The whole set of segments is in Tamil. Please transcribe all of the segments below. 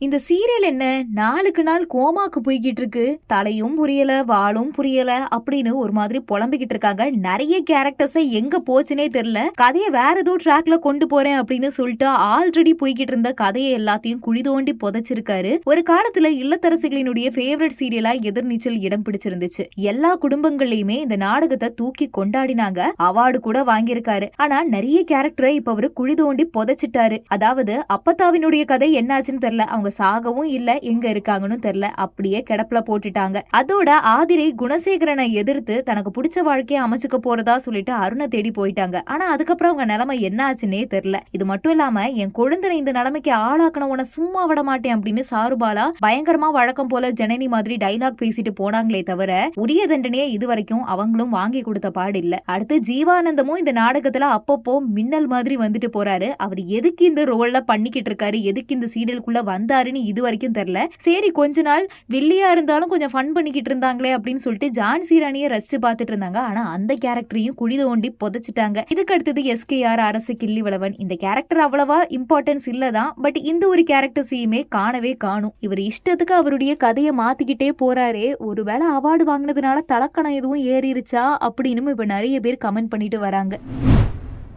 இந்த சீரியல் என்ன நாளுக்கு நாள் கோமாக்கு போய்கிட்டு இருக்கு? தலையும் புரியல வாளும் புரியல அப்படின்னு ஒரு மாதிரி புலம்பிக்கிட்டு இருக்காங்க. நிறைய கேரக்டர்ஸை எங்க போச்சுனே தெரியல. கதையை வேற ஏதோ ட்ராக்ல கொண்டு போறேன் அப்படின்னு சொல்லிட்டு ஆல்ரெடி போய்கிட்டு இருந்த கதையை எல்லாத்தையும் குழி தோண்டி புதைச்சிருக்காரு. ஒரு காலத்துல இல்லத்தரசிகளினுடைய ஃபேவரட் சீரியலா எதிர்நீச்சல் இடம் பிடிச்சிருந்துச்சு. எல்லா குடும்பங்கள்லயுமே இந்த நாடகத்தை தூக்கி கொண்டாடினாங்க. அவார்டு கூட வாங்கியிருக்காரு. ஆனா நிறைய கேரக்டரை இப்ப அவரு குழி தோண்டி புதைச்சிட்டாரு. அதாவது அப்பத்தாவினுடைய கதை என்னாச்சுன்னு தெரியல. அவங்க சாகவும் இல்ல எங்க இருக்காங்கன்னு தெரியல அப்படியே கிடப்புல போட்டுட்டாங்க. அதோட ஆதிரை குணசேகரனை எதிர்த்து தனக்கு பிடிச்ச வாழ்க்கையை அமைச்சுக்க போறதா சொல்லிட்டு அருணை தேடி போயிட்டாங்க. ஆனா அதுக்கப்புறம் அவங்க நிலைமை என்ன ஆச்சுன்னே தெரியல இது மட்டும் இல்லாம என் கொழுந்தனை இந்த நிலைமைக்கு ஆளாக்கணும் உன சும்மா விட மாட்டேன் அப்படின்னு சாருபாலா பயங்கரமா வழக்கம் போல ஜனனி மாதிரி டைலாக் பேசிட்டு போனாங்களே தவிர உரிய தண்டனையை இது வரைக்கும் அவங்களும் வாங்கி கொடுத்த பாடு இல்ல. அடுத்து ஜீவானந்தமும் இந்த நாடகத்துல அப்பப்போ மின்னல் மாதிரி வந்துட்டு போறாரு. அவர் எதுக்கு இந்த ரோல்ல பண்ணிக்கிட்டு இருக்காரு? எதுக்கு இந்த சீரியலுக்குள்ள வந்தாருன்னு இது வரைக்கும் தெரில சரி கொஞ்ச நாள் வில்லியா இருந்தாலும் கொஞ்சம் ஃபன் பண்ணிக்கிட்டு இருந்தாங்களே அப்படின்னு சொல்லிட்டு ஜான்சி ராணியை ரசிச்சு பார்த்துட்டு இருந்தாங்க. ஆனா அந்த கேரக்டரையும் குழி தோண்டி புதைச்சிட்டாங்க. இதுக்கு அடுத்தது எஸ்கேஆர் அரசு கிள்ளி வளவன். இந்த கேரக்டர் அவ்வளவா இம்பார்ட்டன்ஸ் இல்லதான் பட் இந்த ஒரு கேரக்டர்ஸையுமே காணவே காணும். இவர் இஷ்டத்துக்கு அவருடைய கதையை மாத்திக்கிட்டே போறாரே. ஒருவேளை அவார்டு வாங்கினதுனால தலக்கணம் எதுவும் ஏறிடுச்சா அப்படின்னு இப்ப நிறைய பேர் கமெண்ட் பண்ணிட்டு வராங்க.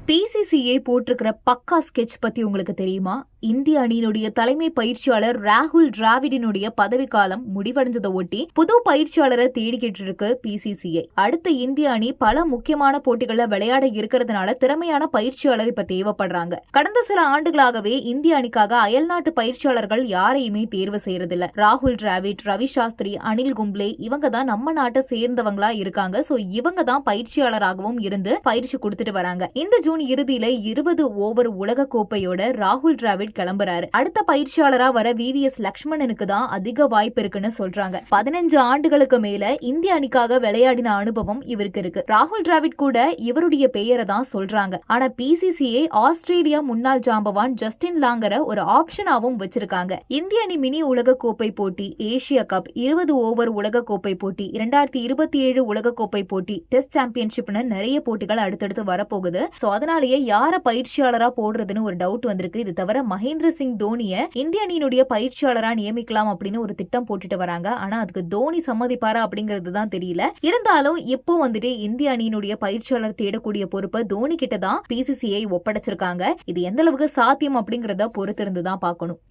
பிசிசிஐ போட்டிருக்கிற பக்கா ஸ்கெட்ச் பத்தி உங்களுக்கு தெரியுமா? இந்திய அணியினுடைய தலைமை பயிற்சியாளர் ராகுல் டிராவிடினுடைய பதவிக்காலம் முடிவடைஞ்சதை ஒட்டி புது பயிற்சியாளரை தேடிக்கிட்டு இருக்கு பிசிசிஐ அடுத்த இந்திய அணி பல முக்கியமான போட்டிகளில் விளையாட இருக்கிறதுனால திறமையான பயிற்சியாளர் இப்ப தேவைப்படுறாங்க. கடந்த சில ஆண்டுகளாகவே இந்திய அணிக்காக அயல்நாட்டு பயிற்சியாளர்கள் யாரையுமே தேர்வு செய்யறதில்ல. ராகுல் டிராவிட் ரவி சாஸ்திரி அனில் கும்ப்ளே இவங்க தான் நம்ம நாட்டை சேர்ந்தவங்களா இருக்காங்க. சோ இவங்க தான் பயிற்சியாளராகவும் இருந்து பயிற்சி கொடுத்துட்டு வராங்க. இந்த ஜூன் இறுதியில இருபது ஓவர் உலக கோப்பையோட ராகுல் டிராவிட் கிளம்புறாரு. அடுத்த பயிற்சியாளரா வர விவிஎஸ் லக்ஷ்மணனுக்கு தான் அதிக வாய்ப்பு இருக்குன்னு சொல்றாங்க. பதினஞ்சு ஆண்டுகளுக்கு மேல இந்திய அணிக்காக விளையாடின அனுபவம் இவருக்கு இருக்கு. ராகுல் டிராவிட் கூட இவருடைய பெயரை தான் சொல்றாங்க. ஆனா பிசிசிஐ ஆஸ்திரேலியா முன்னாள் ஜாம்பவான் ஜஸ்டின் லாங்கரை ஒரு ஆப்ஷனாவும் வச்சிருக்காங்க. இந்திய அணி மினி உலக கோப்பை போட்டி ஏசியா கப் இருபது ஓவர் உலக கோப்பை போட்டி இரண்டாயிரத்தி இருபத்தி ஏழு உலக கோப்பை போட்டி டெஸ்ட் சாம்பியன்ஷிப்னு நிறைய போட்டிகள் அடுத்தடுத்து வரப்போகுது. சோ அதனாலேயே யார பயிற்சியாளரா போடுறதுன்னு ஒரு டவுட் வந்திருக்கு. இது தவிர மகேந்திர சிங் தோனிய இந்திய அணியினுடைய பயிற்சியாளரா நியமிக்கலாம் அப்படின்னு ஒரு திட்டம் போட்டுட்டு வராங்க. ஆனா அதுக்கு தோனி சம்மதிப்பாரா அப்படிங்கிறது தான் தெரியல. இருந்தாலும் இப்போ வந்துட்டு இந்திய அணியினுடைய பயிற்சியாளர் தேடக்கூடிய பொறுப்பை தோனி கிட்ட தான் பிசிசிஐ ஒப்படைச்சிருக்காங்க. இது எந்த அளவுக்கு சாத்தியம் அப்படிங்கறத பொறுத்திருந்து தான் பார்க்கணும்.